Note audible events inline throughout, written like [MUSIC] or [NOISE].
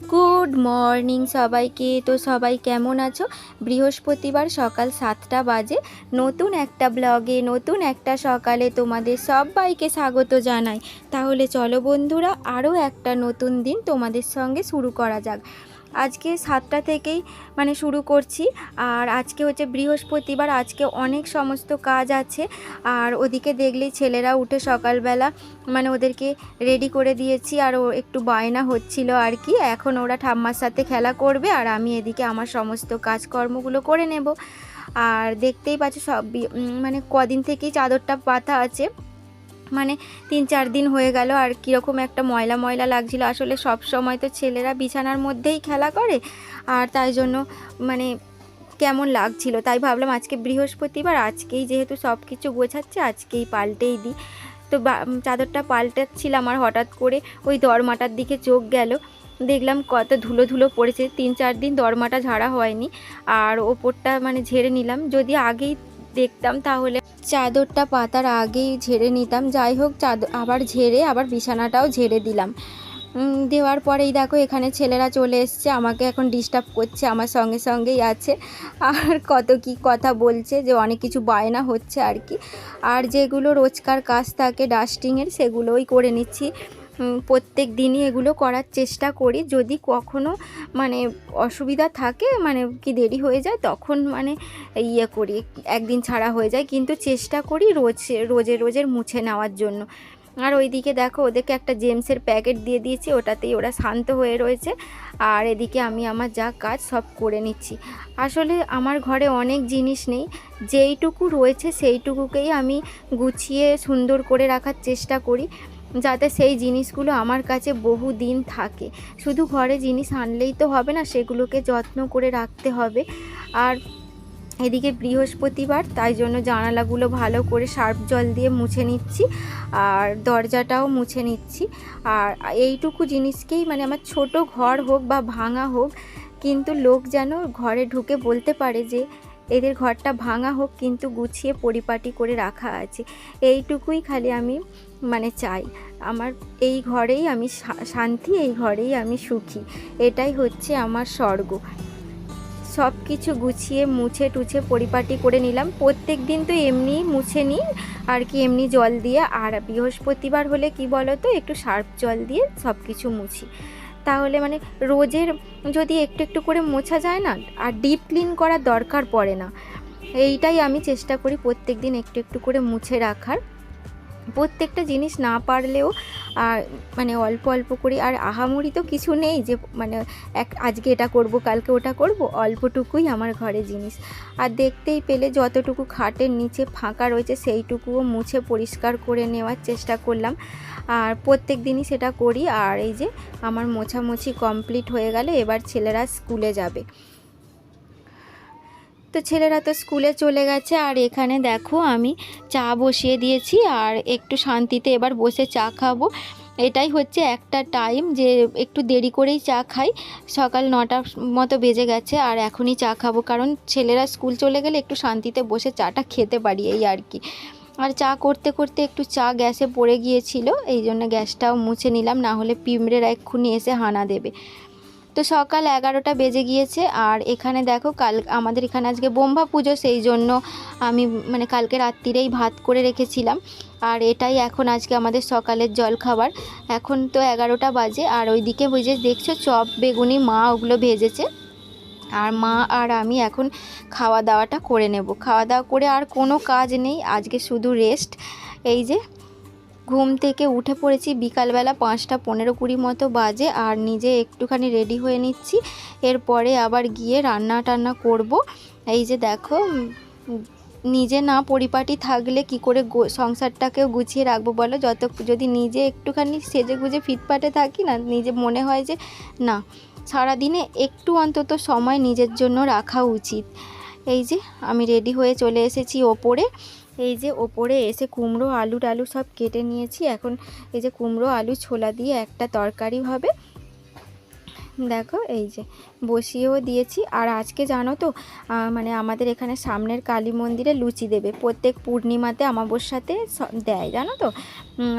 Good morning সবাইকে। তো সবাই কেমন আছো? বৃহস্পতিবার সকাল সাতটা বাজে। নতুন একটা ব্লগে, নতুন একটা সকালে তোমাদের সবাইকে স্বাগত জানাই। তাহলে চলো বন্ধুরা আরও একটা নতুন দিন তোমাদের সঙ্গে শুরু করা যাক। আজকে সাতটা থেকেই মানে শুরু করছি। আর আজকে হচ্ছে বৃহস্পতিবার, আজকে অনেক সমস্ত কাজ আছে। আর ওদিকে দেখলেই ছেলেরা উঠে সকালবেলা মানে ওদেরকে রেডি করে দিয়েছি। আর ও একটু বায়না হচ্ছিল আর কি। এখন ওরা ঠাম্মার সাথে খেলা করবে আর আমি এদিকে আমার সমস্ত কাজকর্মগুলো করে নেব। আর দেখতেই পাচ্ছ সব মানে কদিন থেকেই চাদরটা পাতা আছে। মানে তিন চার দিন হয়ে গেল আর কীরকম একটা ময়লা ময়লা লাগছিল। আসলে সব সময় তো ছেলেরা বিছানার মধ্যেই খেলা করে আর তাই জন্য মানে কেমন লাগছিল। তাই ভাবলাম আজকে বৃহস্পতিবার, আজকেই যেহেতু সব কিছু গোছাচ্ছে, আজকেই পাল্টেই দিই। তো চাদরটা পাল্টাচ্ছিলাম আর হঠাৎ করে ওই দরমাটার দিকে চোখ গেল। দেখলাম কত ধুলো ধুলো পড়েছে। তিন চার দিন দরমাটা ঝাড়া হয়নি আর ওপরটা মানে ঝেড়ে নিলাম। যদি আগেই দেখতাম, তাহলে চাদরটা পাতার আগেই ঝেড়ে নিতাম। যাই হোক চাদর আবার ঝেড়ে, আবার বিছানাটাও ঝেড়ে দিলাম। দেওয়ার পরেই দেখো, এখানে ছেলেরা চলে এসছে, আমাকে এখন ডিস্টার্ব করছে, আমার সঙ্গে সঙ্গেই আছে। আর কত কি কথা বলছে, যে অনেক কিছু বায়না হচ্ছে আর কি। আর যেগুলো রোজকার কাজ থাকে ডাস্টিংয়ের সেগুলোই করে নিচ্ছি। প্রত্যেক দিনই এগুলো করার চেষ্টা করি। যদি কখনো মানে অসুবিধা থাকে মানে কি দেরি হয়ে যায়, তখন মানে ইয়ে করি। একদিন ছাড়া হয়ে যায়, কিন্তু চেষ্টা করি রোজ, রোজে রোজের মুছে নেওয়ার জন্য। আর ওইদিকে দেখো, ওদেরকে একটা জেমসের প্যাকেট দিয়ে দিয়েছি, ওটাতেই ওরা শান্ত হয়ে রয়েছে। আর এদিকে আমি আমার যা কাজ সব করে নিচ্ছি। আসলে আমার ঘরে অনেক জিনিস নেই, যেইটুকু রয়েছে সেইটুকুকেই আমি গুছিয়ে সুন্দর করে রাখার চেষ্টা করি। যাতে সেই জিনিসগুলো আমার কাছে বহু দিন থাকে। শুধু ঘরে জিনিস আনলেই তো হবে না, সেগুলোকে যত্ন করে রাখতে হবে। আর এদিকে বৃহস্পতিবার, তাই জন্য জানালাগুলো ভালো করে সার্ফ জল দিয়ে মুছে নিচ্ছি আর দরজাটাও মুছে নিচ্ছি। আর এইটুকু জিনিসকেই মানে আমার ছোট ঘর হোক বা ভাঙা হোক, কিন্তু লোক যেন ঘরে ঢুকে বলতে পারে যে এদের ঘরটা ভাঙা হোক, কিন্তু গুছিয়ে পরিপাটি করে রাখা আছে। এইটুকুই খালি আমি মানে চাই। আমার এই ঘরেই আমি শান্তি, এই ঘরেই আমি সুখী। এটাই হচ্ছে আমার স্বর্গ। সব কিছু গুছিয়ে, মুছে টুছে পরিপাটি করে নিলাম। প্রত্যেক দিন তো এমনিই মুছে নিই, আর কি এমনি জল দিয়ে। আর বৃহস্পতিবার হলে কি বলো তো একটু সার্ফ জল দিয়ে সব কিছু মুছি। তাহলে মানে রোজের যদি একটু একটু করে মোছা যায় না, আর ডিপ ক্লিন করার দরকার পড়ে না। এইটাই আমি চেষ্টা করি প্রত্যেক দিন একটু একটু করে মুছে রাখার। প্রত্যেকটা জিনিস না পারলেও, আর মানে অল্প অল্প করে। আর আহামরি তো কিছু নেই যে মানে এক, আজকে এটা করব, কালকে ওটা করব, অল্পটুকুই আমার ঘরে জিনিস। আর দেখতেই পেলে যতটুকু খাটের নিচে ফাঁকা রয়েছে, সেইটুকুও মুছে পরিষ্কার করে নেওয়ার চেষ্টা করলাম। আর প্রত্যেক দিনই সেটা করি। আর এই যে, আমার মোছামুছি কমপ্লিট হয়ে গেলে এবার ছেলেরা স্কুলে যাবে। তো ছেলেরা তো স্কুলে চলে গেছে আর এখানে দেখো আমি চা বসিয়ে দিয়েছি আর একটু শান্তিতে এবার বসে চা খাব। এটাই হচ্ছে একটা টাইম যে একটু দেরি করেই চা খাই। সকাল নটার মতো বেজে গেছে আর এখনই চা খাব কারণ ছেলেরা স্কুল চলে গেলে একটু শান্তিতে বসে চাটা খেতে পারি এই আর কি। আর চা করতে করতে একটু চা গ্যাসে পড়ে গিয়েছিল, এই জন্য গ্যাসটাও মুছে নিলাম, না হলে পিঁমড়েরা এক্ষুনি এসে হানা দেবে। তো সকাল এগারোটা বেজে গিয়েছে আর এখানে দেখো কাল আমাদের এখানে আজকে বোম্বা পুজো, সেই জন্য আমি মানে কালকে রাত্রিরেই ভাত করে রেখেছিলাম। আর এটাই এখন আজকে আমাদের সকালের জল খাবার এখন তো এগারোটা বাজে আর ওইদিকে ওই যে দেখছ চপ, বেগুনি, মা ওগুলো ভেজেছে। আর মা আর আমি এখন খাওয়া দাওয়াটা করে নেব। খাওয়া দাওয়া করে আর কোনো কাজ নেই, আজকে শুধু রেস্ট এই যে ঘুম থেকে উঠে পড়েছি বিকালবেলা পাঁচটা পনেরো কুড়ি মতো বাজে আর নিজে একটুখানি রেডি হয়ে নিচ্ছি। এরপরে আবার গিয়ে রান্না টান্না করব। এই যে দেখো, নিজে না পরিপাটি থাকলে কি করে সংসারটাকেও গুছিয়ে রাখব বলো? যত, যদি নিজে একটুখানি সেজে গুজে ফিটফাটে থাকি না, নিজে মনে হয় যে না, সারাদিনে একটু অন্তত সময় নিজের জন্য রাখা উচিত। এই যে আমি রেডি হয়ে চলে এসেছি ওপরে। এই যে ওপরে এসে কুমড়ো, আলু টালু সব কেটে নিয়েছি। এখন এই যে কুমড়ো, আলু ছোলা দিয়ে একটা তরকারি হবে। দেখো, এই যে বসিয়েও দিয়েছি। আর আজকে জানো তো মানে আমাদের এখানে সামনের কালী মন্দিরে লুচি দেবে। প্রত্যেক পূর্ণিমাতে অমাবস্যাতে স- দেয়, জানো তো?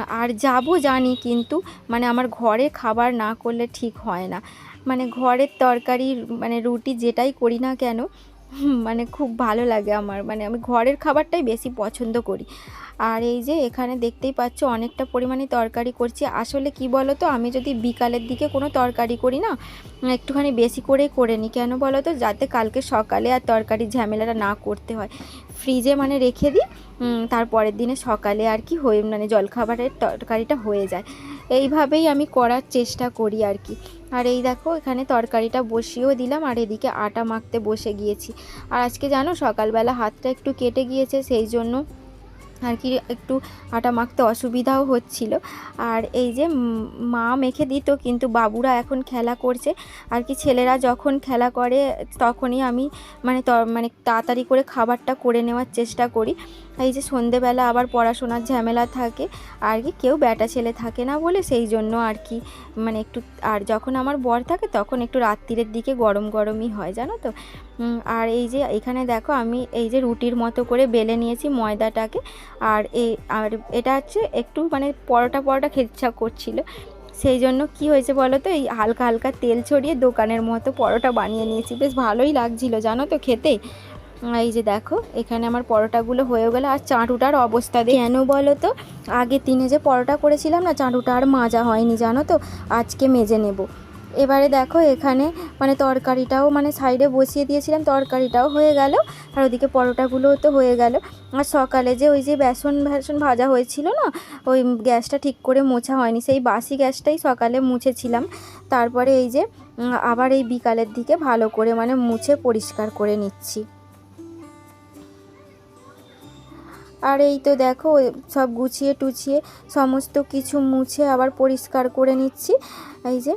আর যাব জানি, কিন্তু মানে আমার ঘরে খাবার না করলে ঠিক হয় না। মানে ঘরের তরকারি মানে রুটি যেটাই করি না কেন [LAUGHS] মানে খুব ভালো লাগে আমার। মানে আমি ঘরের খাবারটাই বেশি পছন্দ করি। আর এই যে এখানে দেখতেই পাচ্ছ অনেকটা পরিমাণে তরকারি করছি। আসলে কি বলো তো আমি যদি বিকালের দিকে কোনো তরকারি করি না, একটুখানি বেশি করেই করে নিই। কেন বলো তো যাতে কালকে সকালে আর তরকারির ঝামেলাটা না করতে হয়। ফ্রিজে মানে রেখে দিই তারপরের দিনে সকালে আর কি হয়ে মানে জলখাবারের তরকারিটা হয়ে যায়। এইভাবেই আমি করার চেষ্টা করি আর কি। আর এই দেখো, এখানে তরকারিটা বসিয়েও দিলাম আর এদিকে আটা মাখতে বসে গিয়েছি। আর আজকে জানো, সকালবেলা হাতটা একটু কেটে গিয়েছে, সেই জন্য আর কি একটু আটা মাখতে অসুবিধাও হচ্ছিল। আর এই যে মা মেখে দিত, কিন্তু বাবুরা এখন খেলা করছে। আর কি ছেলেরা যখন খেলা করে, তখনই আমি মানে মানে তাড়াতাড়ি করে খাবারটা করে নেওয়ার চেষ্টা করি। এই যে সন্ধেবেলা আবার পড়াশোনার ঝামেলা থাকে, আর কি কেউ ব্যাটা ছেলে থাকে না বলে সেই জন্য আর কি মানে একটু, আর যখন আমার বর থাকে তখন একটু রাত্রিরের দিকে গরম গরমই হয়, জানো তো? আর এই যে এখানে দেখো আমি এই যে রুটির মতো করে বেলে নিয়েছি ময়দাটাকে, আর এই আর এটা হচ্ছে একটু মানে পরোটা পরোটা খেতে ইচ্ছা করছিল। সেই জন্য কি হয়েছে বলো তো, এই হালকা হালকা তেল ছড়িয়ে দোকানের মতো পরোটা বানিয়ে নিয়েছি। বেশ ভালোই লাগছিল, জানো তো খেতে। এই যে দেখো, এখানে আমার পরোটাগুলো হয়ে গেলো আর চাঁটুটার অবস্থা কেন বলো তো? আগে দিনে যে পরোটা করেছিলাম না, চাঁটুটা আর মাজা হয়নি, জানো তো? আজকে মেজে নেব। এবারে দেখো এখানে মানে তরকারিটাও মানে সাইডে বসিয়ে দিয়েছিলাম, তরকারিটাও হয়ে গেল। আর ওদিকে পরোটাগুলোও তো হয়ে গেল। আর সকালে যে ওই যে বেসন বেসন ভাজা হয়েছিল না, ওই গ্যাসটা ঠিক করে মোছা হয়নি, সেই বাসি গ্যাসটাই সকালে মুছেছিলাম। তারপরে এই যে আবার এই বিকালের দিকে ভালো করে মানে মুছে পরিষ্কার করে নিচ্ছি। আর এই তো দেখো, সব গুছিয়ে টুছিয়ে সমস্ত কিছু মুছে আবার পরিষ্কার করে নিচ্ছি। এই যে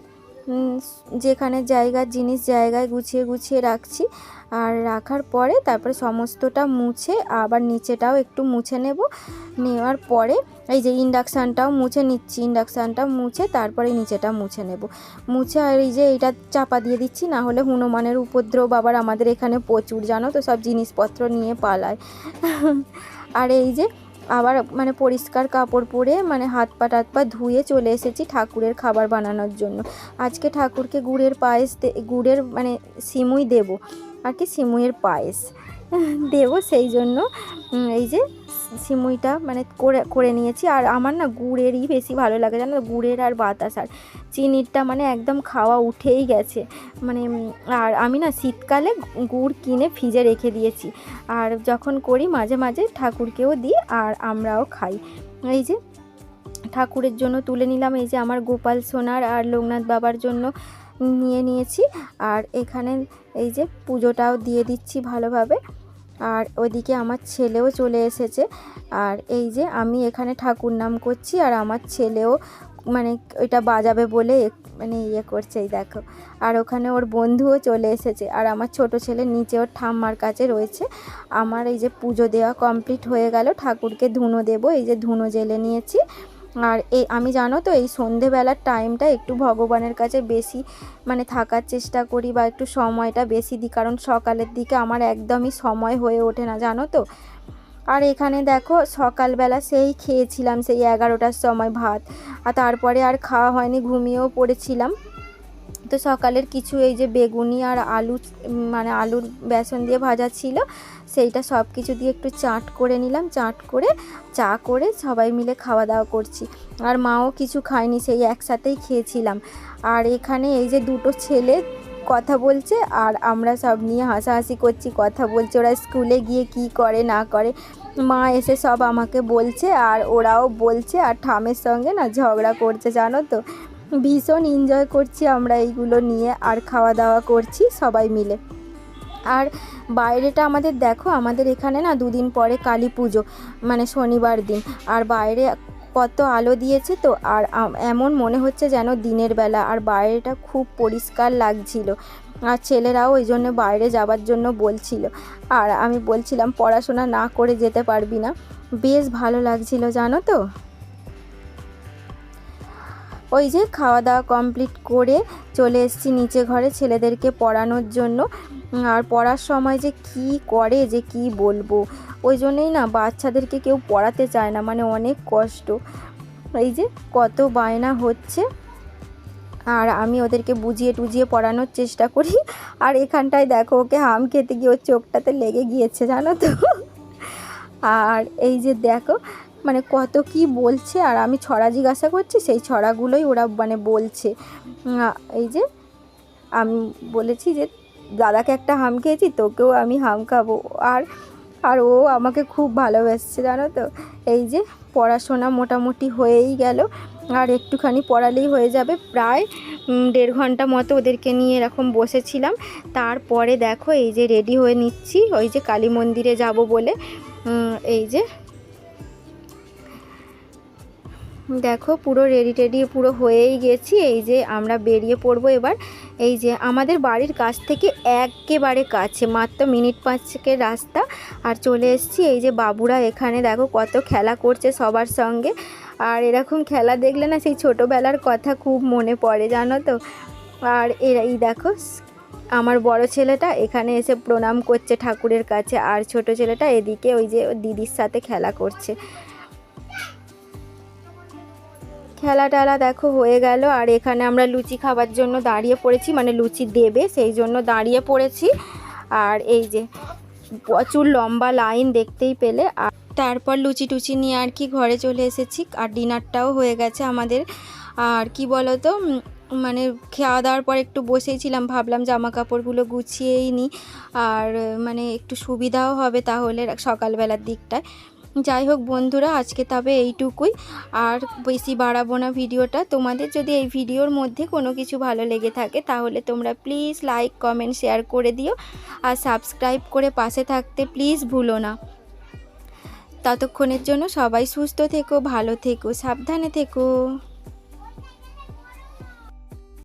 যেখানে জায়গার জিনিস জায়গায় গুছিয়ে গুছিয়ে রাখছি। আর রাখার পরে তারপরে সমস্তটা মুছে আবার নিচেটাও একটু মুছে নেব। নেওয়ার পরে এই যে ইন্ডাকশানটাও মুছে নিচ্ছি, ইন্ডাকশানটা মুছে তারপরে নিচেটা মুছে নেব। মুছে আর এই যে এইটা চাপা দিয়ে দিচ্ছি, না হলে হনুমানের উপদ্রব আবার আমাদের এখানে প্রচুর, জানো তো? সব জিনিসপত্র নিয়ে পালায়। আর এই যে আবার মানে পরিষ্কার কাপড় পরে মানে হাত পা টাত পা ধুয়ে চলে এসেছি ঠাকুরের খাবার বানানোর জন্য। আজকে ঠাকুরকে গুড়ের পায়েস গুড়ের মানে সিমুই দেব। আর কি? সিমুইয়ের পায়েস। দেব সেই জন্য এই যে সিমুইটা মানে করে করে নিয়েছি। আর আমার না গুড়েরই বেশি ভালো লাগে, জানো গুড়ের আর বাতাস আর চিনিরটা মানে একদম খাওয়া উঠেই গেছে। মানে আর আমি না শীতকালে গুড় কিনে ফ্রিজে রেখে দিয়েছি। আর যখন করি মাঝে মাঝে ঠাকুরকেও দিই আর আমরাও খাই। এই যে ঠাকুরের জন্য তুলে নিলাম, এই যে আমার গোপাল সোনার আর লোকনাথ বাবার জন্য নিয়ে নিয়েছি। আর এখানে এই যে পুজোটাও দিয়ে দিচ্ছি ভালোভাবে। আর ওদিকে আমার ছেলেও চলে এসেছে। আর এই যে আমি এখানে ঠাকুর নাম করছি আর আমার ছেলেও মানে ওইটা বাজাবে বলে মানে ইয়ে করছে, এই দেখো। আর ওখানে ওর বন্ধুও চলে এসেছে। আর আমার ছোট ছেলে নিচে ওর ঠাম্মার কাছে রয়েছে। আমার এই যে পুজো দেওয়া কমপ্লিট হয়ে গেল। ঠাকুরকে ধুনো দেবো। এই যে ধুনো জেলে নিয়েছি। আর এই, আমি জানো তো, এই সন্ধেবেলার টাইমটা একটু ভগবানের কাছে বেশি মানে থাকার চেষ্টা করি বা একটু সময়টা বেশি দিই। কারণ সকালের দিকে আমার একদমই সময় হয়ে ওঠে না, জানো তো। আর এখানে দেখো, সকালবেলা সেই খেয়েছিলাম, সেই এগারোটার সময় ভাত। আর তারপরে আর খাওয়া হয়নি, ঘুমিয়েও পড়েছিলাম। তো সকালের কিছু এই যে বেগুনি আর আলু মানে আলুর বেসন দিয়ে ভাজা ছিল। সেইটা সব কিছু দিয়ে একটু চাট করে নিলাম, চাট করে চা করে সবাই মিলে খাওয়া দাওয়া করছি। আর মাও কিছু খায়নি, সেই একসাথেই খেয়েছিলাম। আর এখানে এই যে দুটো ছেলে কথা বলছে, আর আমরা সব নিয়ে হাসাহাসি করছি, কথা বলছে, ওরা স্কুলে গিয়ে কি করে, না করে। মা এসে সব আমাকে বলছে, আর ওরাও বলছে, আর ঠামের সঙ্গে না ঝগড়া করছে, জানো তো? ভীষণ এনজয় করছি আমরা এইগুলো নিয়ে, আর খাওয়া দাওয়া করছি সবাই মিলে। আর বাইরেটা আমাদের দেখো, আমাদের এখানে না দুদিন পরে কালী পুজো মানে শনিবার দিন। আর বাইরে কত আলো দিয়েছে তো, আর এমন মনে হচ্ছে যেন দিনের বেলা। আর বাইরেটা খুব পরিষ্কার লাগছিল। আর ছেলেরাও ওই জন্য বাইরে যাবার জন্য বলছিল। আর আমি বলছিলাম, পড়াশোনা না করে যেতে পারবি না। বেশ ভালো লাগছিল, জানো তো? ওই যে খাওয়া দাওয়া কমপ্লিট করে চলে এসেছি নিচে ঘরে ছেলেদেরকে পড়ানোর জন্য। আর পড়ার সময় যে কি করে, যে কি বলব? ওই জন্যই না বাচ্চাদেরকে কেউ পড়াতে চায় না মানে অনেক কষ্ট। এই যে কত বায়না হচ্ছে। আর আমি ওদেরকে বুঝিয়ে টুজিয়ে পড়ানোর চেষ্টা করি। আর এখানটায় দেখো ওকে হাম খেতে গিয়ে ওর চোখটাতে লেগে গিয়েছে, জানো তো। আর এই যে দেখো মানে কত কি বলছে আর আমি ছড়া জিজ্ঞাসা করছি, সেই ছড়াগুলোই ওরা মানে বলছে। এই যে আমি বলেছি যে, দাদাকে একটা হাম খেয়েছি, তোকেও আমি হাম খাব। আর আর ও আমাকে খুব ভালোবাসছে, জানো তো? এই যে পড়াশোনা মোটামুটি হয়েই গেল, আর একটুখানি পড়ালেই হয়ে যাবে। প্রায় দেড় ঘণ্টা মতো ওদেরকে নিয়ে এরকম বসেছিলাম। তারপরে দেখো এই যে রেডি হয়ে নিচ্ছি, ওই যে কালী মন্দিরে যাব বলে। এই যে দেখো পুরো রেডি টেডি পুরো হয়েই গেছি। এই যে আমরা বেরিয়ে পড়ব এবার। এই যে আমাদের বাড়ির কাছ থেকে একেবারে কাছে, মাত্র মিনিট পাঁচেকের রাস্তা। আর চলে এসেছি এই যে বাবুরা এখানে। দেখো কত খেলা করছে সবার সঙ্গে। আর এরকম খেলা দেখলে না সেই ছোটোবেলার কথা খুব মনে পড়ে, জানো তো? আর এরা এই দেখো, আমার বড় ছেলেটা এখানে এসে প্রণাম করছে ঠাকুরের কাছে। আর ছোট ছেলেটা এদিকে ওই যে দিদির সাথে খেলা করছে। খেলা টেলা দেখো হয়ে গেল। আর এখানে আমরা লুচি খাবার জন্য দাঁড়িয়ে পড়েছি মানে লুচি দেবে, সেই জন্য দাঁড়িয়ে পড়েছি। আর এই যে, প্রচুর লম্বা লাইন দেখতেই পেলে। আর তারপর লুচি টুচি নিয়ে আর কি ঘরে চলে এসেছি, আর ডিনারটাও হয়ে গেছে আমাদের। আর কি বলো তো মানে খাওয়া দাওয়ার পর একটু বসেই ছিলাম, ভাবলাম জামা কাপড়গুলো গুছিয়েই নিই আর মানে একটু সুবিধাও হবে তাহলে সকালবেলার দিকটায়। যাই হোক বন্ধুরা, আজকে তবে এইটুকুই। আর বেশি বাড়াবো না ভিডিওটা। তোমাদের যদি এই ভিডিওর মধ্যে কোনো কিছু ভালো লেগে থাকে, তাহলে তোমরা প্লিজ লাইক কমেন্ট শেয়ার করে দিও। আর সাবস্ক্রাইব করে পাশে থাকতে প্লিজ ভুলো না। ততক্ষণের জন্য সবাই সুস্থ থেকো, ভালো থেকো, সাবধানে থেকো।